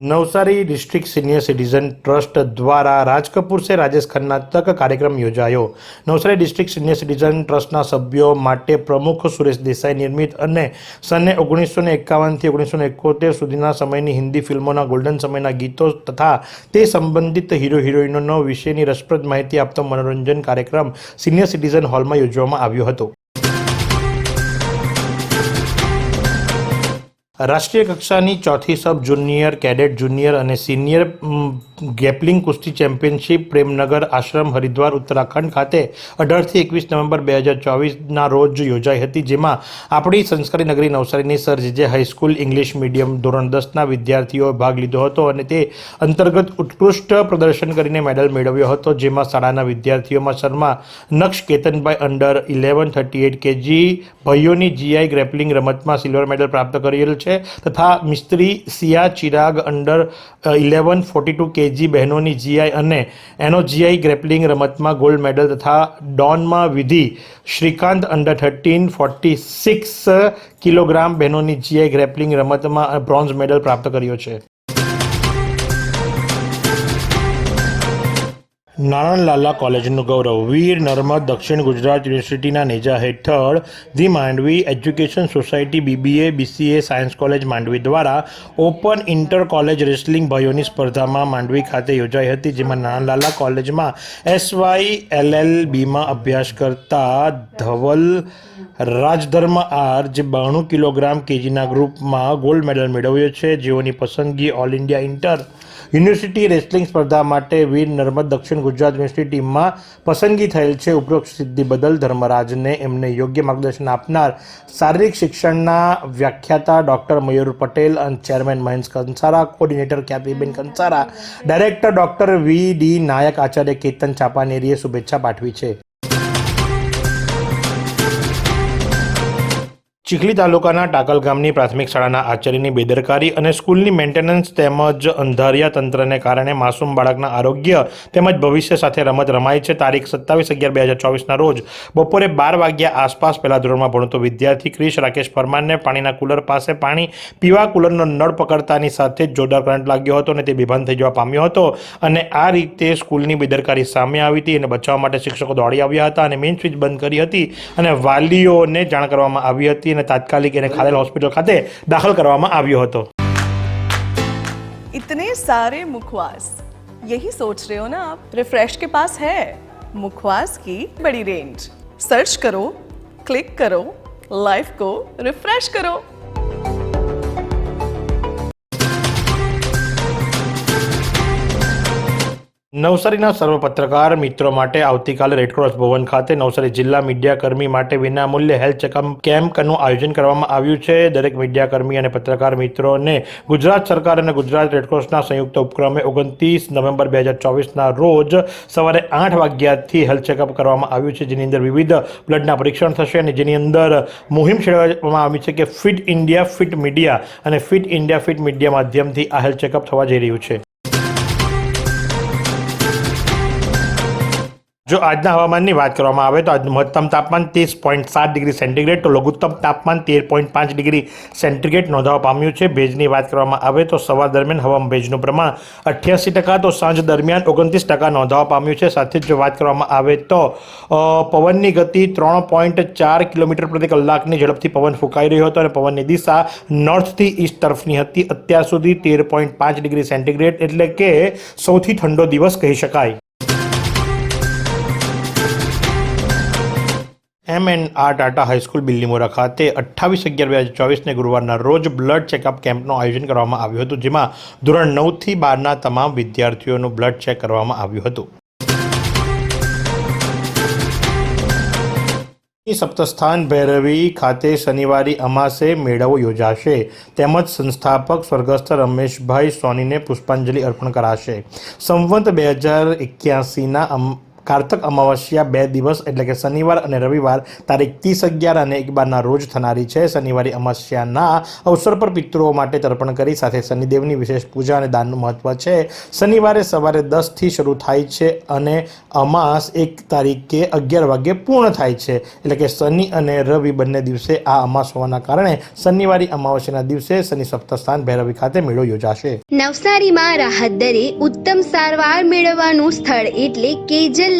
Navsari district senior citizen trust દ્વારા રાજ કપૂર સે રાજેશ ખન્ના તક કાર્યક્રમ યોજાયો. નવસારી ડિસ્ટ્રિક્ટ સિનિયર સિટીઝન ટ્રસ્ટના સભ્યો માટે પ્રમુખ સુરેશ દેસાઈ નિર્મિત અને સને ઓગણીસો ને એકાવનથી ઓગણીસો એકોતેર સુધીના સમયની હિન્દી ફિલ્મોના ગોલ્ડન સમયના ગીતો તથા તે સંબંધિત હીરો હિરોઈનોનો વિશેની રસપ્રદ માહિતી આપતો મનોરંજન કાર્યક્રમ સિનિયર સિટીઝન હોલમાં યોજવામાં આવ્યો હતો. રાષ્ટ્રીય કક્ષાની ચોથી સબ જુનિયર, કેડેટ જુનિયર અને સિનિયર ગેપલિંગ કુસ્તી ચેમ્પિયનશિપ પ્રેમનગર આશ્રમ, હરિદ્વાર, ઉત્તરાખંડ ખાતે અઢારથી એકવીસ નવેમ્બર બે હજાર ચોવીસના રોજ યોજાઈ હતી, જેમાં આપણી સંસ્કારી નગરી નવસારીની sir J high school English medium ધોરણ દસના વિદ્યાર્થીઓએ ભાગ લીધો હતો અને તે અંતર્ગત ઉત્કૃષ્ટ પ્રદર્શન કરીને મેડલ મેળવ્યો હતો, જેમાં શાળાના વિદ્યાર્થીઓમાં Sharma Naksh Ketanbhai under, eleven thirty eight KG ભાઈઓની GI grappling રમતમાં સિલ્વર મેડલ પ્રાપ્ત કરેલ છે. તથા Mistry Siya Chirag under eleven forty two KG બહેનોની જીઆઈ અને એનો જીઆઈ ગ્રેપલિંગ રમતમાં ગોલ્ડ મેડલ તથા ડોનમાં Vidhi Shrikant under thirteen forty six kilogram બહેનોની જીઆઈ ગ્રેપલિંગ રમતમાં બ્રોન્ઝ મેડલ પ્રાપ્ત કર્યો છે. નારાયણ લાલા કોલેજનું ગૌરવ. વીર, નર્મદ, દક્ષિણ ગુજરાત યુનિવર્સિટીના નેજા હેઠળ the Mandvi education society, BBA, BCA, science college Mandvi દ્વારા ઓપન ઇન્ટર કોલેજ રેસલિંગ ભાઈઓની સ્પર્ધામાં માંડવી ખાતે યોજાઈ હતી, જેમાં નારાયણ લાલા કોલેજમાં એસવાય એલએલબીમાં અભ્યાસ કરતા ધવલ રાજધર્મ આર, જે બાણું કિલોગ્રામ કેજીના ગ્રુપમાં ગોલ્ડ મેડલ મેળવ્યો છે. જેઓની પસંદગી all India inter university wrestling સ્પર્ધા માટે વીર નર્મદ દક્ષિણ ગુજરાત યુનિવર્સિટીમાં પસંદગી થયેલ છે. ઉપરોક્ત સિદ્ધિ બદલ ધર્મરાજને એમને યોગ્ય માર્ગદર્શન આપનાર શારીરિક શિક્ષણના વ્યાખ્યાતા ડૉક્ટર મયુર પટેલ અને chairman Mahens Kansara, coordinator Kyapiben Kansara, director doctor V D Nayak, Acharya Ketan ચાપાનેરીએ શુભેચ્છા પાઠવી છે. ચીખલી તાલુકાના ટાકલ ગામની પ્રાથમિક શાળાના આચાર્યની બેદરકારી અને સ્કૂલની મેન્ટેનન્સ તેમજ અંધારિયા તંત્રને કારણે માસૂમ બાળકના આરોગ્ય તેમજ ભવિષ્ય સાથે રમત રમાય છે. તારીખ સત્તાવીસ અગિયાર બે હજાર ચોવીસના રોજ બપોરે બાર વાગ્યા આસપાસ પહેલા ધોરણમાં ભણતો વિદ્યાર્થી ક્રિશ રાકેશ પરમારને પાણીના કુલર પાસે પાણી પીવા કુલરનો નળ પકડતાની સાથે જ જોરદાર કરંટ લાગ્યો હતો અને તે બેભાન થઈ જવા પામ્યો હતો અને આ રીતે સ્કૂલની બેદરકારી સામે આવી હતી અને બચાવવા માટે શિક્ષકો દોડી આવ્યા હતા અને મેઇન સ્વિચ બંધ કરી હતી અને વાલીઓને જાણ કરવામાં આવી હતી અને તાત્કાલિક એને ખાલેલ હોસ્પિટલ ખાતે દાખલ કરવામાં આવ્યો હતો इतने सारे मुखवास यही सोच रहे हो ना आप रिफ्रेश के पास है मुखवास की बड़ी रेंज सर्च करो क्लिक करो लाइफ को रिफ्रेश करो નવસારીના સર્વ પત્રકાર મિત્રો માટે આવતીકાલે રેડક્રોસ ભવન ખાતે નવસારી જિલ્લા મીડિયાકર્મી માટે વિનામૂલ્યે હેલ્થ ચેકઅપ કેમ્પનું આયોજન કરવામાં આવ્યું છે. દરેક મીડિયાકર્મી અને પત્રકાર મિત્રોને ગુજરાત સરકાર અને ગુજરાત રેડક્રોસના સંયુક્ત ઉપક્રમે ઓગણત્રીસ નવેમ્બર બે હજાર ચોવીસના રોજ સવારે આઠ વાગ્યાથી હેલ્થ ચેકઅપ કરવામાં આવ્યું છે, જેની અંદર વિવિધ બ્લડના પરીક્ષણ થશે અને જેની અંદર મુહિમ છેડવામાં આવી છે કે ફિટ ઇન્ડિયા ફિટ મીડિયા અને ફિટ ઇન્ડિયા ફિટ મીડિયા માધ્યમથી આ હેલ્થ ચેકઅપ થવા જઈ રહ્યું છે. જો આજના હવામાનની વાત કરવામાં આવે તો આજનું મહત્તમ તાપમાન ત્રીસ પોઈન્ટ સાત ડિગ્રી સેન્ટીગ્રેડ, તો લઘુત્તમ તાપમાન તેર પોઈન્ટ પાંચ ડિગ્રી સેન્ટીગ્રેડ નોંધવા પામ્યું છે. ભેજની વાત કરવામાં આવે તો સવાર દરમિયાન હવામાં ભેજનું પ્રમાણ અઠ્યાસી ટકા, તો સાંજ દરમિયાન ઓગણત્રીસ ટકા નોંધવા પામ્યું છે. સાથે જ જો વાત કરવામાં આવે તો પવનની ગતિ ત્રણ પોઈન્ટ ચાર કિલોમીટર પ્રતિ કલાકની ઝડપથી પવન ફૂંકાઈ રહ્યો હતો અને પવનની દિશા નોર્થથી ઈસ્ટ તરફની હતી. અત્યાર સુધી તેર પોઈન્ટ પાંચ ડિગ્રી સેન્ટીગ્રેડ એટલે કે સૌથી ઠંડો દિવસ કહી શકાય. M N R Tata high school Billimora ખાતે અઠ્ઠાવીસ અગિયાર બે હજાર ચોવીસને ગુરુવારના રોજ બ્લડ ચેકઅપ કેમ્પનું આયોજન કરવામાં આવ્યું હતું, જેમાં ધોરણ નવથી બારના તમામ વિદ્યાર્થીઓનું બ્લડ ચેક કરવામાં આવ્યું હતું. સપ્તસ્થાન ભૈરવી ખાતે શનિવારે અમાસે મેળાવો યોજાશે. તેમજ સંસ્થાપક સ્વર્ગસ્થ રમેશભાઈ સોનીને પુષ્પાંજલિ અર્પણ કરાશે. સંવંત બે હજાર એક્યાસીના કારતક અમાવસ્યા બે દિવસ એટલે કે શનિવાર અને રવિવાર તારીખ ત્રીસ અગિયાર અને એક બારના રોજ થનારી છે. શનિવારી અમાવસ્યાના અવસર પર પિતૃઓ માટે તર્પણ કરી સાથે શનિદેવની વિશેષ પૂજા અને દાનનું મહત્વ છે. શનિવારે સવારે દસથી શરૂ થાય છે અને અમાસ એક તારીખે અગિયાર વાગ્યે પૂર્ણ થાય છે. એટલે કે શનિ અને રવિ બંને દિવસે આ અમાસ હોવાના કારણે શનિવારી અમાવસ્યાના દિવસે શનિ સપ્તસ્થાન ભૈરવી ખાતે મેળો યોજાશે. નવસારીમાં રાહત દરે ઉત્તમ સારવાર મેળવવાનું સ્થળ એટલે Kejal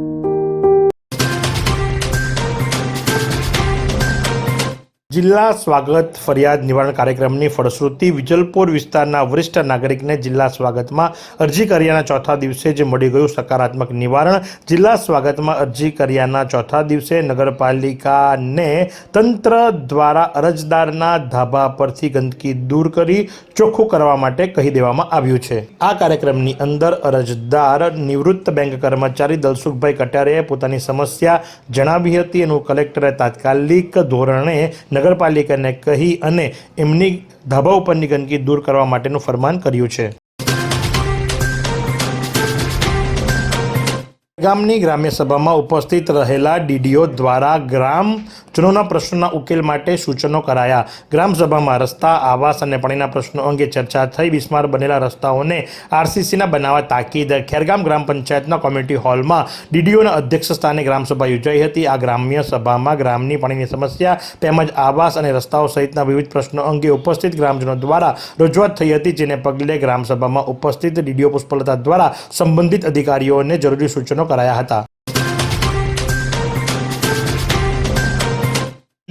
જિલ્લા સ્વાગત ફરિયાદ નિવારણ કાર્યક્રમની ફળશ્રુતિ વિજલપુર વિસ્તારના વરિષ્ઠ નાગરિકને જિલ્લા સ્વાગતમાં અરજી કર્યાના ચોથા દિવસે જ મળી ગયું સકારાત્મક નિવારણ. જિલ્લા સ્વાગતમાં અરજી કર્યાના ચોથા દિવસે નગરપાલિકાને તંત્ર દ્વારા અરજદારના ધાબા પરથી ગંદકી દૂર કરી ચોખ્ખું કરવા માટે કહી દેવામાં આવ્યું છે. આ કાર્યક્રમની અંદર અરજદાર, નિવૃત્ત બેંક કર્મચારી દલસુખભાઈ કટારિયાએ પોતાની સમસ્યા જણાવી હતી. એનું કલેક્ટરે તાત્કાલિક ધોરણે નગરપાલિકાને કહી અને એમની ધાબા ઉપરની ગંદકી દૂર કરવા માટેનું ફરમાન કર્યું છે. ગામની ગ્રામ્ય સભામાં ઉપસ્થિત રહેલા ડીડીઓ દ્વારા ગ્રામજનોના પ્રશ્નોના ઉકેલ માટે સૂચનો કરાયા. ગ્રામસભામાં રસ્તા, આવાસ અને પાણીના પ્રશ્નો અંગે ચર્ચા થઈ બિસ્માર બનેલા રસ્તાઓને આરસીસીના બનાવવા તાકીદ. ખેરગામ ગ્રામ પંચાયતના કોમ્યુનિટી હોલમાં ડીડીઓના અધ્યક્ષ સ્થાને ગ્રામસભા યોજાઈ હતી. આ ગ્રામ્ય સભામાં ગ્રામની પાણીની સમસ્યા તેમજ આવાસ અને રસ્તાઓ સહિતના વિવિધ પ્રશ્નો અંગે ઉપસ્થિત ગ્રામજનો દ્વારા રજૂઆત થઈ હતી, જેને પગલે ગ્રામસભામાં ઉપસ્થિત ડીડીઓ પુષ્પલતા દ્વારા સંબંધિત અધિકારીઓને જરૂરી સૂચનો કરાયા હતા.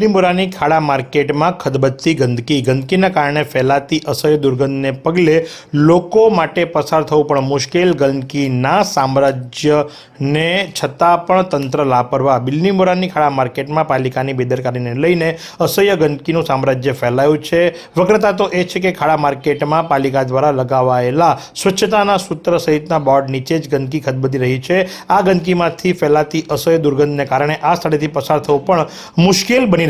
લીંબોરાની ખાડા માર્કેટમાં ખદબદતી ગંદકી. ગંદકીના કારણે ફેલાતી અસહ્ય દુર્ગંધને પગલે લોકો માટે પસાર થવું પણ મુશ્કેલ. ગંદકીના સામ્રાજ્યને છતાં પણ તંત્ર લાપરવા બિલ્લીમોરાની ખાડા માર્કેટમાં પાલિકાની બેદરકારીને લઈને અસહ્ય ગંદકીનું સામ્રાજ્ય ફેલાયું છે. વક્રતા તો એ છે કે ખાડા માર્કેટમાં પાલિકા દ્વારા લગાવાયેલા સ્વચ્છતાના સૂત્ર સહિતના બોર્ડ નીચે જ ગંદકી ખદબદી રહી છે. આ ગંદકીમાંથી ફેલાતી અસહ્ય દુર્ગંધને કારણે આ સ્થળેથી પસાર થવું પણ મુશ્કેલ બની